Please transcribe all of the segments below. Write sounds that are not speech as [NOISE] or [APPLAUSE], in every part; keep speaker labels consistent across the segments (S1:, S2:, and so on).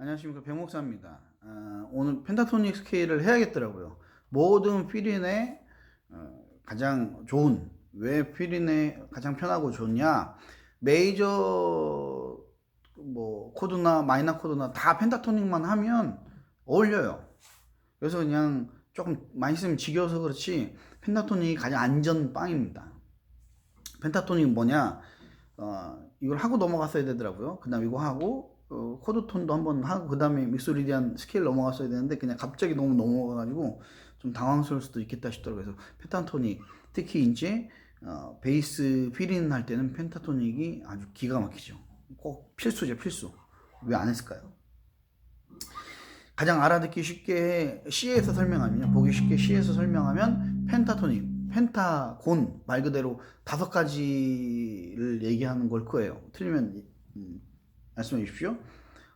S1: 안녕하십니까 백목사입니다. 어, 오늘 펜타토닉 스케일을 해야겠더라고요. 모든 필인의 어, 가장 좋은 왜 필인에 가장 편하고 좋냐 메이저 뭐 코드나 마이너 코드나 다 펜타토닉만 하면 어울려요. 그래서 그냥 조금 많이 쓰면 지겨워서 그렇지 펜타토닉이 가장 안전 빵입니다. 펜타토닉 뭐냐? 어, 이걸 하고 넘어갔어야 되더라고요. 그 다음 이거 하고, 어, 코드 톤도 한번 하고, 그 다음에 믹소리디안 스케일 넘어갔어야 되는데, 그냥 갑자기 너무 넘어가가지고, 좀 당황스러울 수도 있겠다 싶더라고요. 그래서 펜타토닉, 특히 이제, 어, 베이스 필인 할 때는 펜타토닉이 아주 기가 막히죠. 꼭 필수죠, 필수. 왜 안 했을까요? 가장 알아듣기 쉽게 C에서 설명하면, 보기 쉽게 C에서 설명하면, 펜타토닉, 펜타곤 말 그대로 다섯 가지를 얘기하는 걸 거예요. 틀리면 음, 말씀해 주십시오.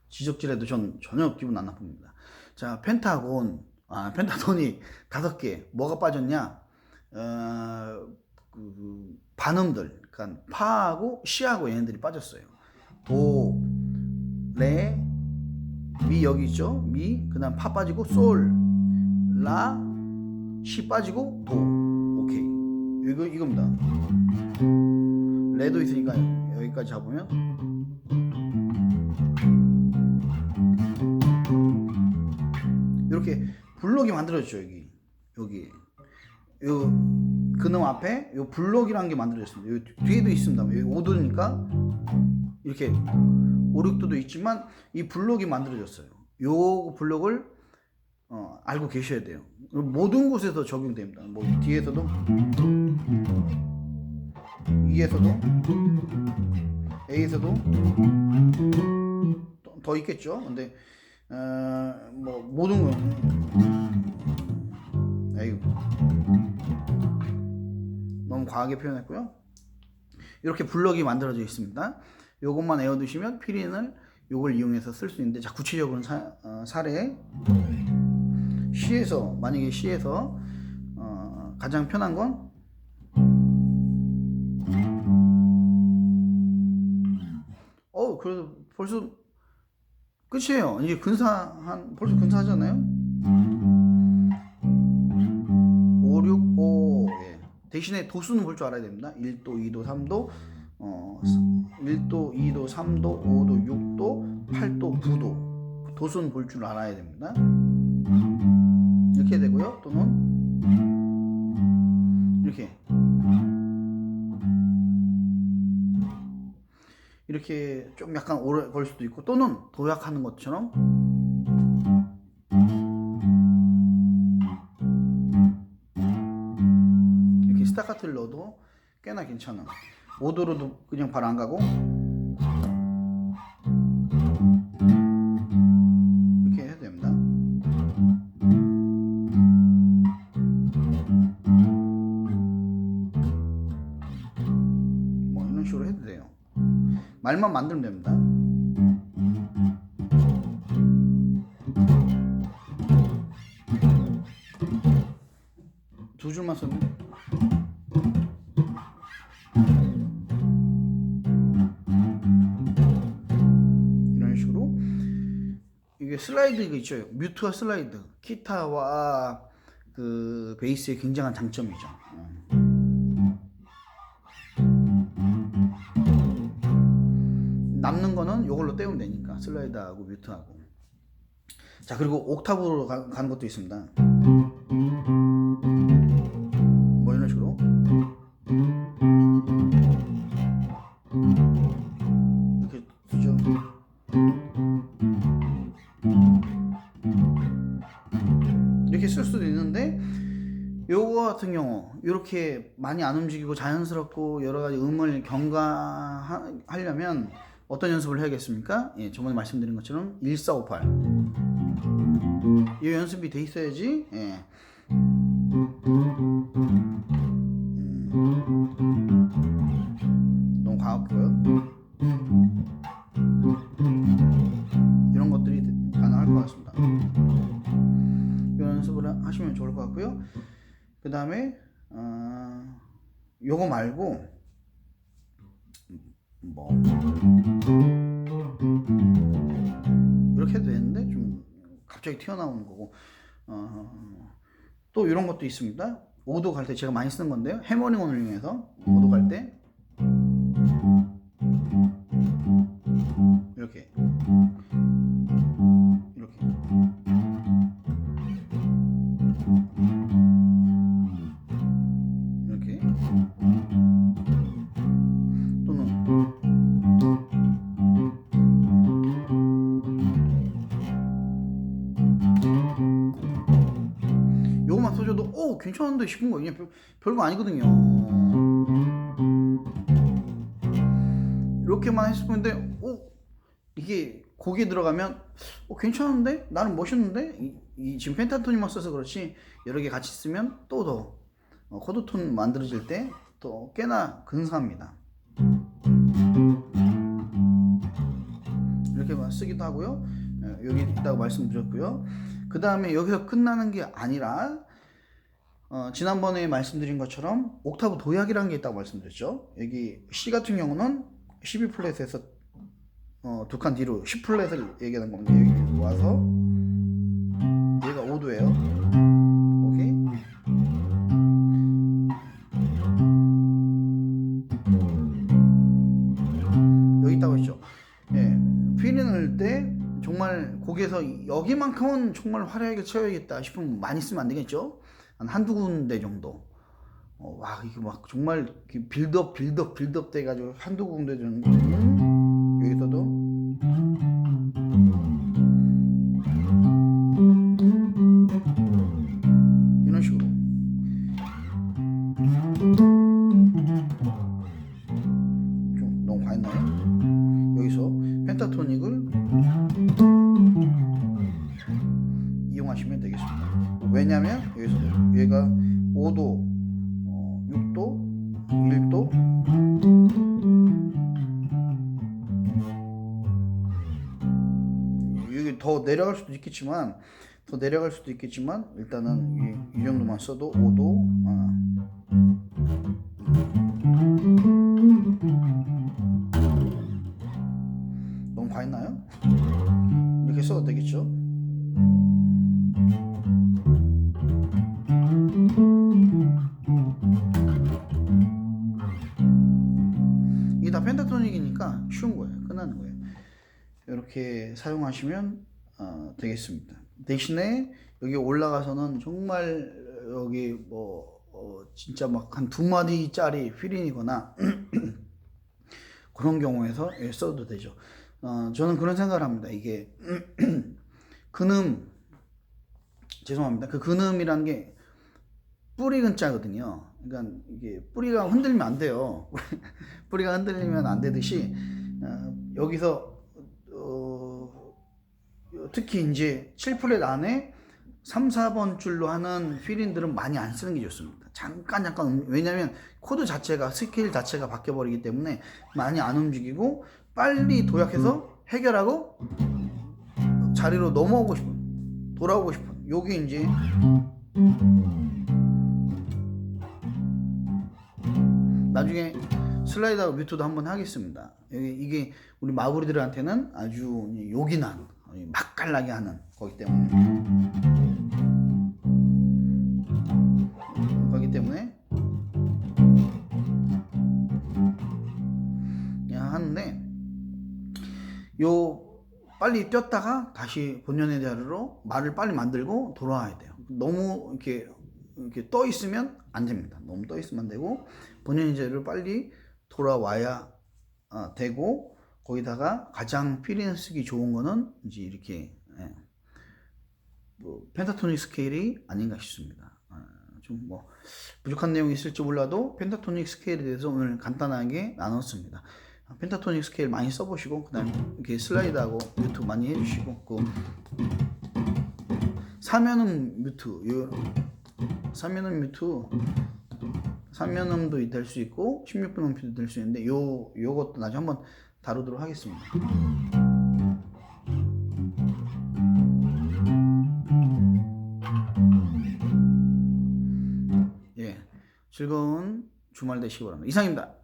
S1: 지적질해도 전 전혀 기분 안 나쁩니다. 자, 펜타곤, 아, 펜타토닉 다섯 개. 뭐가 빠졌냐? 어, 그, 그 반음들, 그러니까 파하고 시하고 얘네들이 빠졌어요. 도, 레, 미 여기 있죠? 미, 그 다음 파 빠지고 솔, 라, 시 빠지고 도. 오케이. 이거 이겁니다. 레도 있으니까 여기까지 잡으면 이렇게 블록이 만들어졌죠 여기 여기 요 그놈 앞에 요 블록이라는 게 만들어졌습니다. 요 뒤에도 있습니다. 여기 5도니까 이렇게 5, 6도도 있지만 이 블록이 만들어졌어요. 요 블록을 어, 알고 계셔야 돼요. 모든 곳에서 적용됩니다. 뭐 뒤에서도 위에서도 A에서도 또- 더 있겠죠. 근데 어, 뭐 모든 거 에이 너무 과하게 표현했고요. 이렇게 블럭이 만들어져 있습니다. 요것만 외워두시면 필인을 요걸 이용해서 쓸 수 있는데 자 구체적으로 사, 어, 사례 C에서 만약에 C에서 어, 가장 편한 건 어, 그래도 벌써 끝이에요. 이제 근사한 벌써 근사하잖아요. 5, 6, 5 예. 대신에 도수는 볼 줄 알아야 됩니다. 1도, 2도, 3도 어, 1도, 2도, 3도, 5도, 6도, 8도, 9도 도수는 볼 줄 알아야 됩니다. 이렇게 되고요. 또는 이렇게 이렇게 좀 약간 오래 걸 수도 있고 또는 도약하는 것처럼 이렇게 스타카트를 넣어도 꽤나 괜찮아. 5도로도 그냥 바로 안 가고 이렇게 해도 됩니다. 뭐 이런 식으로 해도 돼요. 말만 만들면 됩니다. 두 줄만 쓰면 이런 식으로 이게 슬라이드가 있죠. 뮤트와 슬라이드, 기타와 그 베이스의 굉장한 장점이죠. 남는 거는 이걸로 때우면 되니까 슬라이드하고 뮤트하고. 자 그리고 옥타브로 가, 가는 것도 있습니다. 뭐 이런 식으로. 이렇게 두죠. 이렇게 쓸 수도 있는데 요거 같은 경우 이렇게 많이 안 움직이고 자연스럽고 여러 가지 음을 경과하려면 어떤 연습을 해야겠습니까? 예, 저번에 말씀드린 것처럼 1458. 이 연습이 돼 있어야지. 예. 음. 너무 과학고요. 이런 것들이 가능할 것 같습니다. 이 연습을 하- 하시면 좋을 것 같고요. 그 다음에 어, 요거 말고 뭐 갑자기 튀어나오는 거고 어, 또 이런 것도 있습니다. 5도 갈 때 제가 많이 쓰는 건데요. 해머링 원을 이용해서 5도 갈 때 괜찮은데 싶은 거 그냥 별, 별거 아니거든요. 이렇게만 했으면 오 이게 곡에 들어가면 어, 괜찮은데? 나는 멋있는데? 이, 이 지금 펜타톤이만 써서 그렇지 여러 개 같이 쓰면 또더 어, 코드톤 만들어질 때 또 꽤나 근사합니다. 이렇게만 쓰기도 하고요. 어, 여기 있다고 말씀드렸고요. 그 다음에 여기서 끝나는 게 아니라 어, 지난번에 말씀드린 것처럼 옥타브 도약이라는 게 있다고 말씀드렸죠 여기 C 같은 경우는 12 플랫에서 어, 두 칸 뒤로 10 플랫을 얘기하는 겁니다. 여기 와서 얘가 5도예요. 오케이. 여기 있다고 했죠. 예. 넣을 때 정말 곡에서 여기만큼은 정말 화려하게 채워야겠다 싶으면 많이 쓰면 안 되겠죠. 한 한두 군데 정도. 어, 와 이게 막 정말 빌드업 빌드업 빌드업 돼가지고 한두 군데 정도 여기서도 더 내려갈 수도 있겠지만 더 내려갈 수도 있겠지만 일단은 이, 이 정도만 써도 5도 아. 너무 과했나요? 이렇게 써도 되겠죠? 이게 다 펜타토닉이니까 쉬운 거예요. 끝나는 거예요. 이렇게 사용하시면 어, 되겠습니다. 대신에 여기 올라가서는 정말 여기 뭐 어, 진짜 막 한 두 마디짜리 휘린이거나 [CLEARS THROAT] 그런 경우에서 예, 써도 되죠. 어, 저는 그런 생각을 합니다. 이게 [CLEARS THROAT] 근음 죄송합니다. 그 근음이라는 게 뿌리 근자거든요. 그러니까 이게 뿌리가 흔들리면 안 돼요. [LAUGHS] 뿌리가 흔들리면 안 되듯이 어, 여기서 어, 특히 이제 7플랫 안에 3, 4번 줄로 하는 필인들은 많이 안 쓰는 게 좋습니다. 잠깐 잠깐 음- 왜냐면 코드 자체가 스케일 자체가 바뀌어 버리기 때문에 많이 안 움직이고 빨리 도약해서 해결하고 자리로 넘어오고 싶은 돌아오고 싶은 요게 이제 나중에 슬라이드하고 뮤트도 한번 하겠습니다. 이게 우리 마구리들한테는 아주 요긴한 맛깔나게 하는 거기 때문에 거기 때문에 하는데 요 빨리 뛰었다가 다시 본연의 자리로 말을 빨리 만들고 돌아와야 돼요. 너무 이렇게 이렇게 떠 있으면 안 됩니다. 너무 떠 있으면 안 되고 본연의 자리로 빨리 돌아와야 어, 되고 거기다가 가장 필인 쓰기 좋은 거는 이제 이렇게 예, 뭐 펜타토닉 스케일이 아닌가 싶습니다. 좀 뭐 부족한 내용이 있을지 몰라도 펜타토닉 스케일에 대해서 오늘 간단하게 나눴습니다. 펜타토닉 스케일 많이 써보시고 그다음에 이렇게 슬라이드하고 뮤트 많이 해주시고 그 사면음 뮤트 요 사면음 뮤트 삼면음도 될 수 있고 16분 음표도 될 수 있는데 요 요것도 나중에 한번 다루도록 하겠습니다. 예, 즐거운 주말 되시기 바랍니다. 이상입니다.